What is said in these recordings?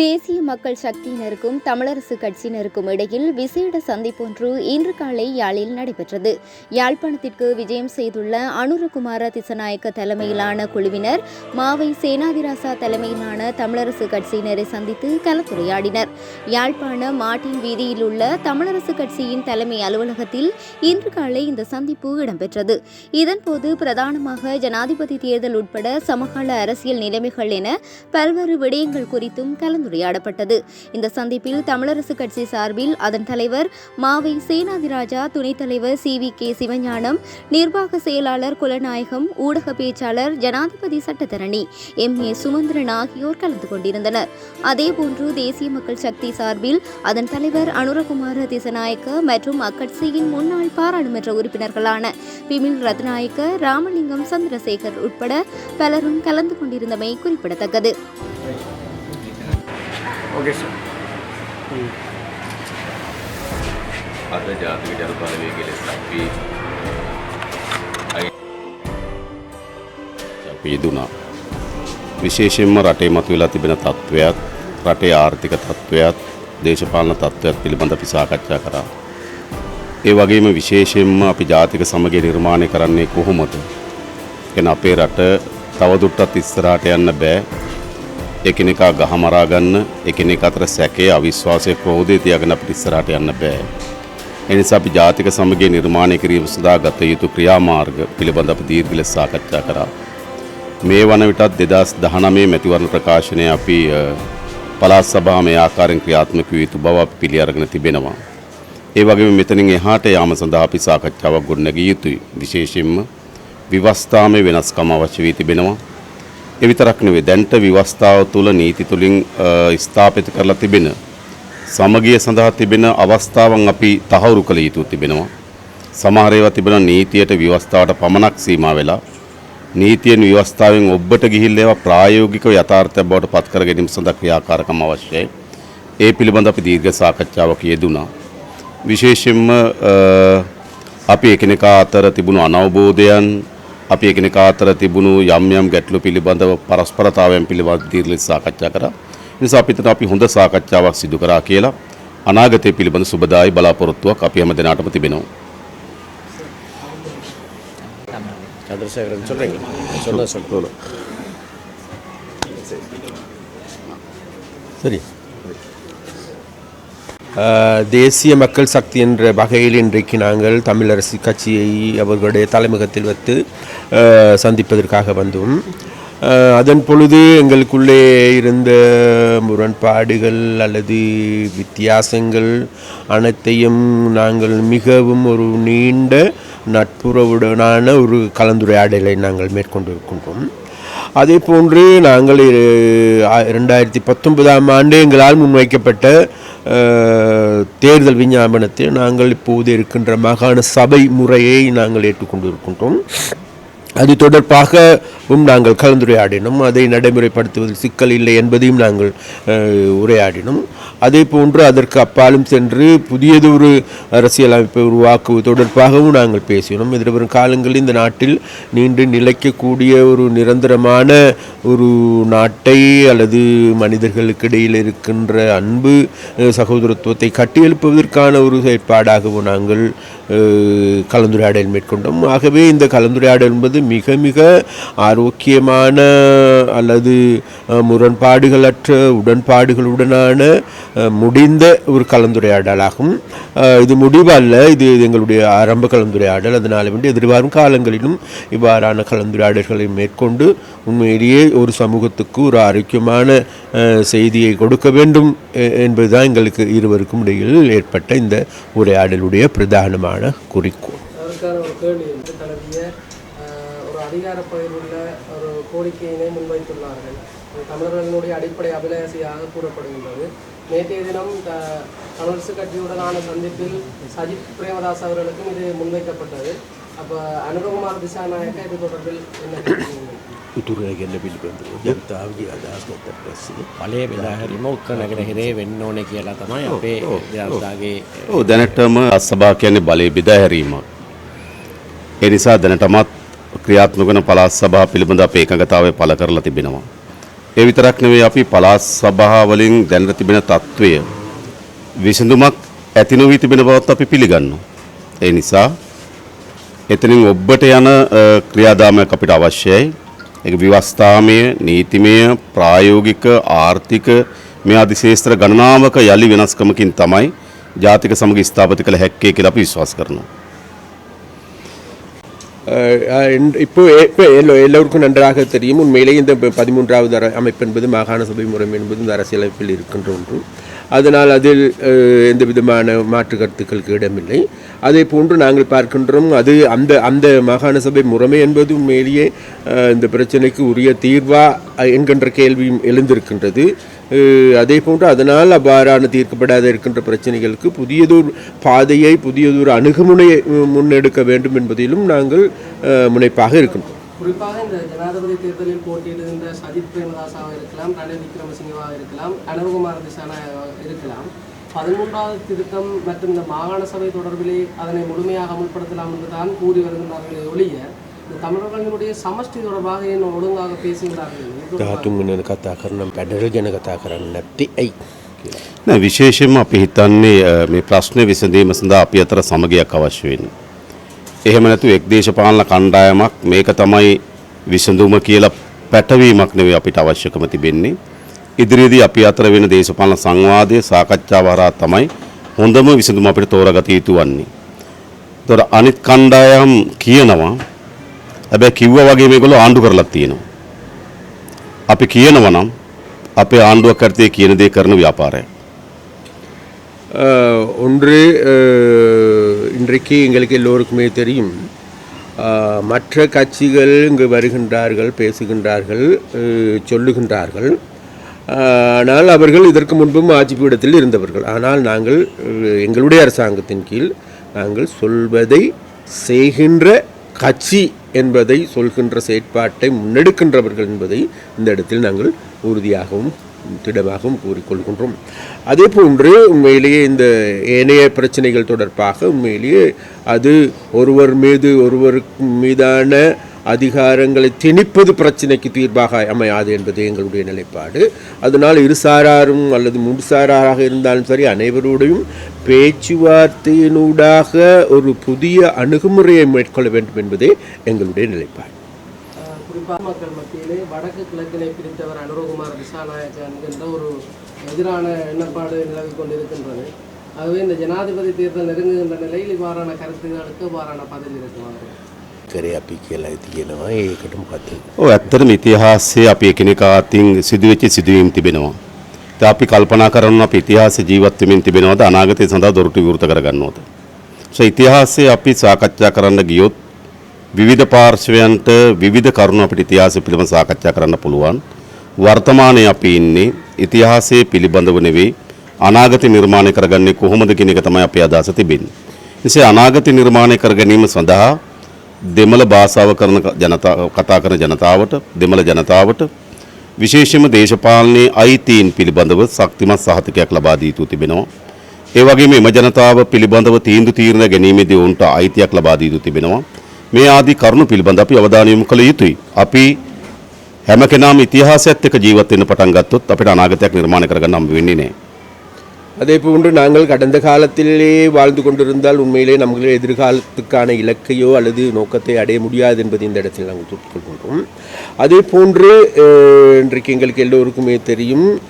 தேசிய மக்கள் சக்தியினருக்கும் தமிழரசு கட்சியினருக்கும் இடையில் விசேட சந்திப்பொன்று இன்று காலை யாழில் நடைபெற்றது. யாழ்ப்பாணத்திற்கு விஜயம் செய்துள்ள அனுரகுமார திசநாயக்க தலைமையிலான குழுவினர் மாவை சேனாதிராசா தலைமையிலான தமிழரசு கட்சியினரை சந்தித்து கலந்துரையாடினர். யாழ்ப்பாண மாட்டின் வீதியில் உள்ள தமிழரசு கட்சியின் தலைமை அலுவலகத்தில் இன்று காலை இந்த சந்திப்பு இடம்பெற்றது. இதன்போது பிரதானமாக ஜனாதிபதி தேர்தல் உட்பட சமகால அரசியல் நிலைமைகள் என பல்வேறு விடயங்கள் குறித்தும் கலந்து கலந்துரையாடப்பட்டது இந்த சந்திப்பில் தமிழரசு கட்சி சார்பில் அதன் தலைவர் மாவை சேனாதிராஜா துணைத் தலைவர் சி. வி. கே. சிவஞானம் நிர்வாக செயலாளர் குலநாயகம் ஊடக பேச்சாளர் ஜனாதிபதி சட்டத்தரணி எம். ஏ. சுமந்திரன் ஆகியோர் கலந்து கொண்டிருந்தனர். அதேபோன்று தேசிய மக்கள் சக்தி சார்பில் அதன் தலைவர் அனுரகுமார திசநாயக்க மற்றும் அக்கட்சியின் முன்னாள் பாராளுமன்ற உறுப்பினர்களான பிமில் ரத்நாயக்க ராமலிங்கம் சந்திரசேகர் உட்பட பலரும் கலந்து கொண்டிருந்தமை குறிப்பிடத்தக்கது. අපගේ අද ජාතික ජන බලවේගය ලෙස අපි වේදුනා. විශේෂයෙන්ම රටේ මතුවලා තිබෙන තත්ත්වයක්, රටේ ආර්ථික තත්ත්වයක්, දේශපාලන තත්ත්වයක් පිළිබඳ අපි සාකච්ඡා කරා. ඒ වගේම විශේෂයෙන්ම අපි ජාතික සමගිය නිර්මාණය කරන්නේ කොහොමද? එන අපේ රට තවදුරටත් ඉස්සරහට යන්න බෑ. එකිනෙකා ගහමරා ගන්න එකිනෙක අතර සැකේ අවිශ්වාසය ක්‍රෝධය තියාගෙන අපිට ඉස්සරහට යන්න බෑ. එනිසා අපි ජාතික සමගිය නිර්මාණය කිරීම සඳහා ගත යුතු ක්‍රියාමාර්ග පිළිබඳ අපි දීර්ඝ ලෙස සාකච්ඡා කරා. මේ වන විටත් දෙදස් දහනමේ මැතිවරණ ප්‍රකාශනය අපි අ, පළාත් සභා මේ ආකාරයෙන් ක්‍රියාත්මක විය යුතු බව අපි පිළි අරගෙන තිබෙනවා. ඒ වගේම මෙතනින් එහාට යාම සඳහා අපි සාකච්ඡාවක් ගොඩනැගිය යුතුයි. විශේෂයෙන්ම විවස්ථාමය වෙනස්කම් අවශ්‍ය වී තිබෙනවා. ඒ විතරක් නෙවෙයි දැන්ට විවස්ථාව තුළ නීති තුලින් අ, ස්ථාපිත කරලා තිබෙන සමගිය සඳහා තිබෙන අවස්ථාවන් අපි තහවුරු කළ යුතු තිබෙනවා. සමහර ඒවා තිබෙන නීතියට විවස්ථාවට පමණක් සීමා වෙලා නීතියෙන් විවස්ථාවෙන් ඔබට ගිහිල්ලා ඒවා ප්‍රායෝගිකව යථාර්ථයක් බවට පත් කර ගැනීම සඳහා ක්‍රියාකාරකම් අවශ්‍යයි. ඒ පිළිබඳ අපි දීර්ඝ සාකච්ඡාවක් යෙදුණා. විශේෂයෙන්ම අ, අපි එකිනෙකා අතර තිබුණු අනවබෝධයන් අපි එකිනෙකා අතර තිබුණු යම් යම් ගැටලු පිළිබඳව පරස්පරතාවයන් පිළිබඳව දීර්ඝ ලෙස සාකච්ඡා කරා. ඒ නිසා අපි හිතනවා අපි හොඳ සාකච්ඡාවක් සිදු කරා කියලා අනාගතය පිළිබඳ සුබදායි බලාපොරොත්තුවක් අපි හැම දිනාටම තිබෙනවා. சந்திரசேகரன் சொல்கிறீங்களா சொன்ன சொல்லுங்கள் சரி ஆஹ், தேசிய மக்கள் சக்தி என்ற வகையில் இன்றைக்கு நாங்கள் தமிழரசு கட்சியை அவர்களுடைய தலைமுகத்தில் வைத்து சந்திப்பதற்காக வந்தோம். அதன் பொழுது எங்களுக்குள்ளே இருந்த முரண்பாடுகள் அல்லது வித்தியாசங்கள் அனைத்தையும் நாங்கள் மிகவும் ஒரு நீண்ட நட்புறவுடனான ஒரு கலந்துரையாடலை நாங்கள் மேற்கொண்டிருக்கின்றோம் அதே போன்று நாங்கள் இரு- பத்தொன்பதாம் ஆண்டு எங்களால் முன்வைக்கப்பட்ட தேர்தல் விஞ்ஞாபனத்தில் நாங்கள் இப்போது இருக்கின்ற மாகாண சபை முறையை நாங்கள் ஏற்றுக்கொண்டிருக்கின்றோம். அது தொடர்பாகவும் நாங்கள் கலந்துரையாடினோம். அதை நடைமுறைப்படுத்துவதில் சிக்கல் இல்லை என்பதையும் நாங்கள் உரையாடினோம். அதே போன்று அதற்கு அப்பாலும் சென்று புதியதொரு அரசியலமைப்பை உருவாக்குவது தொடர்பாகவும் நாங்கள் பேசினோம். எதிர்வரும் காலங்களில் இந்த நாட்டில் நீண்டு நிலைக்கக்கூடிய ஒரு நிரந்தரமான ஒரு நாட்டை அல்லது மனிதர்களுக்கு இடையில் இருக்கின்ற அன்பு சகோதரத்துவத்தை கட்டியெழுப்புவதற்கான ஒரு செயற்பாடாகவும் நாங்கள் கலந்துரையாடல் மேற்கொண்டோம். ஆகவே இந்த கலந்துரையாடல் என்பது மிக மிக ஆரோக்கியமான அல்லது முரண்பாடுகளற்ற உடன்பாடுகளுடனான முடிந்த ஒரு கலந்துரையாடலாகும். இது முடிவல்ல இது எங்களுடைய ஆரம்ப கலந்துரையாடல். அதனால் வேண்டி எதிர்வரும் காலங்களிலும் இவ்வாறான கலந்துரையாடல்களை மேற்கொண்டு உண்மையிலேயே ஒரு சமூகத்துக்கு ஒரு ஆரோக்கியமான செய்தியை கொடுக்க வேண்டும் என்பதுதான் எங்களுக்கு இருவருக்கும் இடையில் ஏற்பட்ட இந்த உரையாடலுடைய பிரதானமான குறிக்கோள். அதிகார பகிர்வுள்ள ஒரு கோரிக்கையினை முன்வைத்துள்ளார்கள் இது தமிழர்களுடைய அடிப்படை அபிலாஷையாக கூறப்படுகின்றது நேற்றைய தினம் த- தமிழரசு கட்சியுடனான சந்திப்பில் சஜித் பிரேமதாஸ் அவர்களுக்கும் இது முன்வைக்கப்பட்டது அப்போ அனுபகுமார் திசாநாயக்க இது தொடர்பில் என்ன கருத்து? උතුරගෙන පිළිබඳව ජනතාවගේ අදහස් ගත පස්සේ පලේ වෙලාහැරීම උත්තර නැගෙනහිරේ වෙන්න ඕනේ කියලා තමයි අපේ ජනතාගේ ඔව් දැනටම අස්සභා කියන්නේ බලය බෙදා හැරීමක්. ඒ නිසා දැනටමත් ක්‍රියාත්මක වන පළාත් සභා පිළිබඳ අපේ එකඟතාවය පළ කරලා තිබෙනවා. ඒ විතරක් නෙවෙයි අපි පළාත් සභාවලින් දැනට තිබෙන තත්ත්වය විසඳුමක් ඇති නොවී තිබෙන බවත් අපි පිළිගන්නවා. ඒ නිසා එතනින් ඔබ්බට යන අ, ක්‍රියාදාමයක් අපිට අවශ්‍යයි. ඒක විවස්ථාමය, නීතිමය, ප්‍රායෝගික, ආර්ථික මේ ආදි ශේෂ්ත්‍ර ගණනාවක යලි වෙනස්කමකින් තමයි ජාතික සමග ස්ථාපිත කළ හැක්කේ කියලා අපි විශ්වාස කරනවා. இப்போ இப்போ எல்லோ எல்லோருக்கும் நன்றாக தெரியும். உண்மையிலே இந்த பதிமூன்றாவது அர அமைப்பு என்பது மாகாண சபை முறை என்பது இந்த அரசியலமைப்பில் இருக்கின்ற ஒன்று. அதனால் அதில் எந்த விதமான மாற்று கருத்துக்களுக்கு இடமில்லை. அதே போன்று நாங்கள் பார்க்கின்றோம் அது அந்த அந்த மாகாண சபை முறைமை என்பது உண்மையிலேயே இந்த பிரச்சனைக்கு உரிய தீர்வா என்கின்ற கேள்வியும் எழுந்திருக்கின்றது. அதே போன்று அதனால் அவ்வாறான தீர்க்கப்படாத இருக்கின்ற பிரச்சனைகளுக்கு புதியதொரு பாதையை புதியதொரு அணுகுமுனையை முன்னெடுக்க வேண்டும் என்பதிலும் நாங்கள் முனைப்பாக இருக்கின்றோம் குறிப்பாக இந்த ஜனாதிபதி தேர்தலில் போட்டியிடுகின்ற சஜித் பிரேமதாசாவாக இருக்கலாம் ரணில் விக்ரமசிங்கவாக இருக்கலாம் அனவகுமார் திசானாக இருக்கலாம். பதிமூன்றாவது திருத்தம் மற்றும் இந்த மாகாண சபை தொடர்பிலே அதனை முழுமையாக அமுல்படுத்தலாம் என்று தான் கூறி வருகின்றார்களே ஒழிய இந்த தமிழர்களினுடைய சமஷ்டி தொடர்பாக ஏன் ஒழுங்காக பேசுகிறார்கள் ධාතුන් වෙන කතා කරනම් පැඩරල් ගැන කතා කරන්න නැත්තේ ඇයි කියලා. නෑ විශේෂයෙන්ම අපි හිතන්නේ අ, මේ ප්‍රශ්නය විසඳීම සඳහා අපි අතර සමගයක් අවශ්‍ය වෙන්නේ. එහෙම නැතු එක් දේශපාලන කණ්ඩායමක් මේක තමයි විසඳුම කියලා පැටවීමක් නෙවෙයි අපිට අවශ්‍යකම තිබෙන්නේ. ඉදිරියේදී අපි අතර වෙන දේශපාලන සංවාදය සාකච්ඡාව හරහා තමයි හොඳම විසඳුම අපිට තෝරාගත යුතු වන්නේ. ඒතොර අනිත් කණ්ඩායම් කියනවා හැබැයි කිව්වා වගේ මේගොල්ලෝ ආණ්ඩු කරලා තියෙනවා. අපි කියනවා නම් අපේ ආණ්ඩුවක් කරතේ කියන දේ කරන ව්‍යාපාරය. அஹ், ஒன்று அஹ், இன்றைக்கு எங்களுக்கு எல்லோருக்குமே தெரியும் அஹ், மற்ற கட்சிகள் இங்கு வருகின்றார்கள் பேசுகின்றார்கள் அஹ், சொல்லுகின்றார்கள் அஹ், ஆனால் அவர்கள் இதற்கு முன்பும் ஆட்சி பீடத்தில் இருந்தவர்கள் ஆனால் நாங்கள் அஹ், எங்களுடைய அரசாங்கத்தின் கீழ் நாங்கள் சொல்வதை செய்கின்ற கட்சி என்பதை சொல்கின்ற செயற்பாட்டை முன்னெடுக்கின்றவர்கள் என்பதை இந்த இடத்தில் நாங்கள் உறுதியாகவும் திடமாகவும் கூறிக்கொள்கின்றோம். அதே போன்று உண்மையிலேயே இந்த ஏனைய பிரச்சனைகள் தொடர்பாக உண்மையிலேயே அது ஒருவர் மீது ஒருவருக்கு மீதான அதிகாரங்களை திணிப்பது பிரச்சனைக்கு தீர்வாக அமையாது என்பது எங்களுடைய நிலைப்பாடு. அதனால் இருசாராரும் அல்லது முன்சாராராக இருந்தாலும் சரி அனைவரோடையும் பேச்சுவார்த்தையினூடாக ஒரு புதிய அணுகுமுறையை மேற்கொள்ள வேண்டும் என்பதே எங்களுடைய நிலைப்பாடு. குறிப்பாக மக்கள் மத்தியிலே வடக்கு கிழக்கினை பிரித்தவர் அனுரகுமார் திசாநாயக்க என்கின்ற ஒரு எதிரான எண்ணப்பாடு நிலவி கொண்டிருக்கின்றது. ஆகவே இந்த ஜனாதிபதி தேர்தல் நெருங்குகின்ற நிலையில் இவ்வாறான கருத்துகளுக்கு இவ்வாறான பதில் இருக்குமாறு කරේ අපි කියලා තියෙනවා ඒකට මොකක්ද ඔව් ඇත්තටම ඉතිහාසයේ අපි එකිනෙකා අතින් සිදුවෙච්ච සිදුවීම් තිබෙනවා. ඒත් අපි කල්පනා කරනවා අපි ඉතිහාසයේ ජීවත් වෙමින් තිබෙනවද අනාගතය සඳහා දොරටු විවෘත කරගන්නවද? so ඉතිහාසයේ අපි සාකච්ඡා කරන්න ගියොත් විවිධ පාර්ශවයන්ට විවිධ කරුණු අපිට ඉතිහාසය පිළිබඳව සාකච්ඡා කරන්න පුළුවන්. වර්තමානයේ අපි ඉන්නේ ඉතිහාසයේ පිළිබඳව නෙවෙයි අනාගතය නිර්මාණය කරගන්නේ කොහොමද කියන එක තමයි අපේ අදහස තිබෙන්නේ. නිසා අනාගතය නිර්මාණය කර ගැනීම සඳහා දෙමළ භාෂාව කරන ජනතාව කතා කරන ජනතාවට දෙමළ ජනතාවට විශේෂයෙන්ම දේශපාලනයේ අයිතීන් පිළිබඳව ශක්තිමත් සහතිකයක් ලබා දී යුතු තිබෙනවා. ඒ වගේම එම ජනතාව පිළිබඳව තීන්දුව తీරන ගැනීමේදී ඔවුන්ට අයිතියක් ලබා දී යුතු තිබෙනවා. මේ ආදී කරුණු පිළිබඳ අපි අවධානය යොමු කළ යුතුයි. අපි හැම කෙනාම ඉතිහාසයත් එක්ක ජීවත් වෙන්න පටන් ගත්තොත් අපිට අනාගතයක් නිර්මාණය කරගන්න හම්බ වෙන්නේ නැහැ. அதே போன்று நாங்கள் கடந்த காலத்திலே வாழ்ந்து கொண்டிருந்தால் உண்மையிலே நமக்கு எதிர்காலத்துக்கான இலக்கையோ அல்லது நோக்கத்தை அடைய முடியாது என்பதை இந்த இடத்தில் நாங்கள் குறிப்பிட்டுக்கொள்கின்றோம் அதே போன்று இன்றைக்கு எங்களுக்கு எல்லோருக்குமே தெரியும்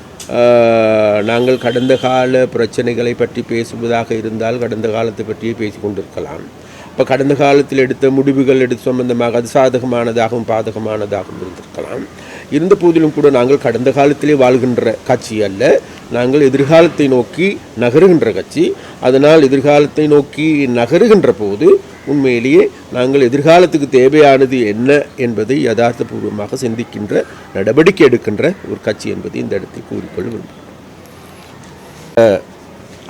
நாங்கள் கடந்த கால பிரச்சனைகளை பற்றி பேசுவதாக இருந்தால் கடந்த காலத்தை பற்றியே பேசிக்கொண்டிருக்கலாம் இப்போ கடந்த காலத்தில் எடுத்த முடிவுகள் எடுத்து சம்பந்தமாக அது சாதகமானதாகவும் பாதகமானதாகவும் இருந்திருக்கலாம். இருந்த போதிலும் கூட நாங்கள் கடந்த காலத்திலே வாழ்கின்ற கட்சி அல்ல நாங்கள் எதிர்காலத்தை நோக்கி நகருகின்ற கட்சி அதனால் எதிர்காலத்தை நோக்கி நகருகின்ற போது உண்மையிலேயே நாங்கள் எதிர்காலத்துக்கு தேவையானது என்ன என்பதை யதார்த்தபூர்வமாக சிந்திக்கின்ற நடவடிக்கை எடுக்கின்ற ஒரு கட்சி என்பதை இந்த இடத்தில் கூறிக்கொள்ள விரும்புகிறேன்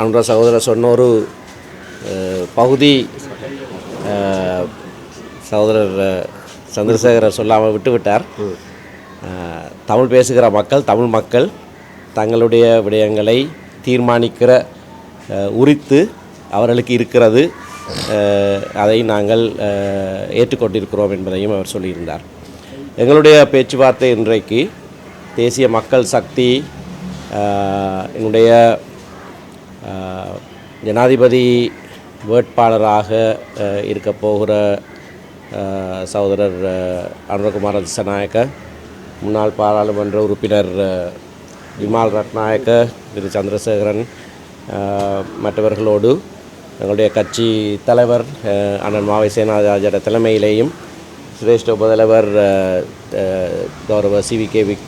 அனுரா சகோதரர் சொன்ன ஒரு பகுதி சகோதரர் சந்திரசேகரர் சொல்லாமல் விட்டுவிட்டார். தமிழ் பேசுகிற மக்கள் தமிழ் மக்கள் தங்களுடைய விடயங்களை தீர்மானிக்கிற உரித்து அவர்களுக்கு இருக்கிறது. அதை நாங்கள் ஏற்றுக்கொண்டிருக்கிறோம் என்பதையும் அவர் சொல்லியிருந்தார். எங்களுடைய பேச்சுவார்த்தை இன்றைக்கு தேசிய மக்கள் சக்தி என்னுடைய ஜனாதிபதி வேட்பாளராக இருக்க போகிற சகோதரர் அனுரகுமார் அனுரகுமார திசநாயக்க முன்னாள் பாராளுமன்ற உறுப்பினர் விமால் ரட்நாயக்க திரு சந்திரசேகரன் மற்றவர்களோடு எங்களுடைய கட்சி தலைவர் அண்ணன் மாவை சேனாராஜர தலைமையிலேயும் சிரேஷ்ட உபதலைவர் கௌரவ சி வி கே விக்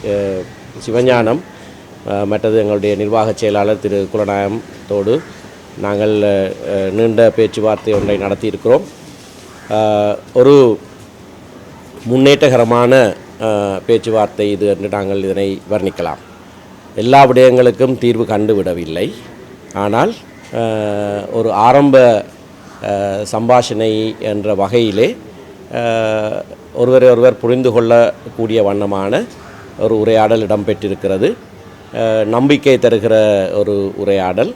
சிவஞானம் மற்றது எங்களுடைய நிர்வாகச் செயலாளர் திரு குலநாயகத்தோடு நாங்கள் uh, uh, நீண்ட பேச்சுவார்த்தை ஒன்றை நடத்தியிருக்கிறோம். Uh, ஒரு முன்னேற்றகரமான பேச்சுவார்த்தை இது என்று நாங்கள் இதனை வர்ணிக்கலாம். எல்லா விடயங்களுக்கும் தீர்வு கண்டுவிடவில்லை. ஆனால் ஒரு ஆரம்ப சம்பாஷணை என்ற வகையிலே ஒருவரை ஒருவர் புரிந்து கொள்ளக்கூடிய வண்ணமான ஒரு உரையாடல் இடம்பெற்றிருக்கிறது. நம்பிக்கை தருகிற ஒரு உரையாடல்.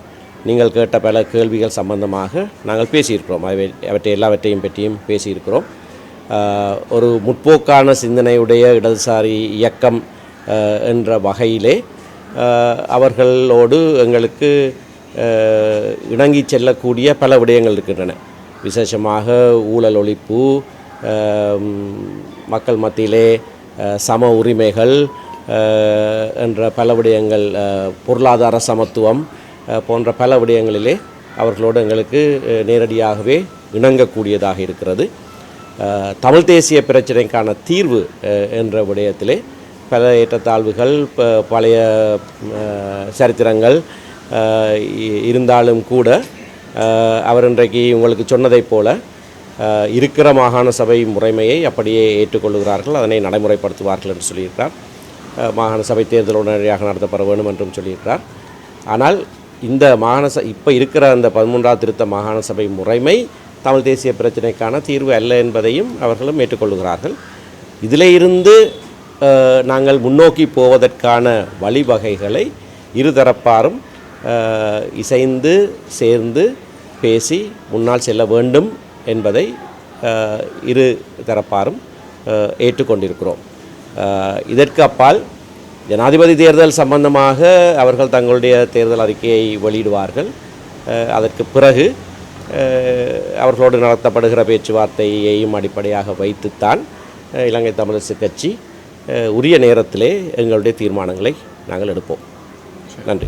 நீங்கள் கேட்ட பல கேள்விகள் சம்பந்தமாக நாங்கள் பேசியிருக்கிறோம். அவை அவற்றை எல்லாவற்றையும் பற்றியும் பேசியிருக்கிறோம். ஒரு முற்போக்கான சிந்தனையுடைய இடதுசாரி இயக்கம் என்ற வகையிலே அவர்களோடு எங்களுக்கு இணங்கி செல்லக்கூடிய பல விடயங்கள் இருக்கின்றன. விசேஷமாக ஊழல் ஒழிப்பு மக்கள் மத்தியிலே சம உரிமைகள் என்ற பல விடயங்கள் பொருளாதார சமத்துவம் போன்ற பல விடயங்களிலே அவர்களோடு எங்களுக்கு நேரடியாகவே இணங்கக்கூடியதாக இருக்கிறது. தமிழ் தேசிய பிரச்சினைக்கான தீர்வு என்ற விடயத்திலே பல ஏற்றத்தாழ்வுகள் ப- பழைய சரித்திரங்கள் இ- இருந்தாலும் கூட அவர் இன்றைக்கு உங்களுக்கு சொன்னதைப் போல இருக்கிற மாகாண சபை முறைமையை அப்படியே ஏற்றுக்கொள்கிறார்கள் அதனை நடைமுறைப்படுத்துவார்கள் என்று சொல்லியிருக்கிறார். மாகாண சபை தேர்தல் உடனடியாக நடத்தப்பட வேண்டும் என்றும் சொல்லியிருக்கிறார். ஆனால் இந்த மாகாண ச இப்போ இருக்கிற அந்த பதிமூன்றாவது திருத்த மாகாண சபை முறைமை தமிழ் தேசிய பிரச்சினைக்கான தீர்வு அல்ல என்பதையும் அவர்களும் ஏற்றுக்கொள்கிறார்கள். இதிலே இருந்து நாங்கள் முன்னோக்கி போவதற்கான வழிவகைகளை இருதரப்பாரும் இசைந்து சேர்ந்து பேசி முன்னால் செல்ல வேண்டும் என்பதை இரு தரப்பாரும் ஏற்றுக்கொண்டிருக்கிறோம். இதற்கு அப்பால் ஜனாதிபதி தேர்தல் சம்பந்தமாக அவர்கள் தங்களுடைய தேர்தல் அறிக்கையை வெளியிடுவார்கள். அதற்கு பிறகு அவர்களோடு நடத்தப்படுகிற பேச்சுவார்த்தையையும் அடிப்படையாக வைத்துத்தான் இலங்கை தமிழரசு கட்சி உரிய நேரத்திலே எங்களுடைய தீர்மானங்களை நாங்கள் எடுப்போம். நன்றி.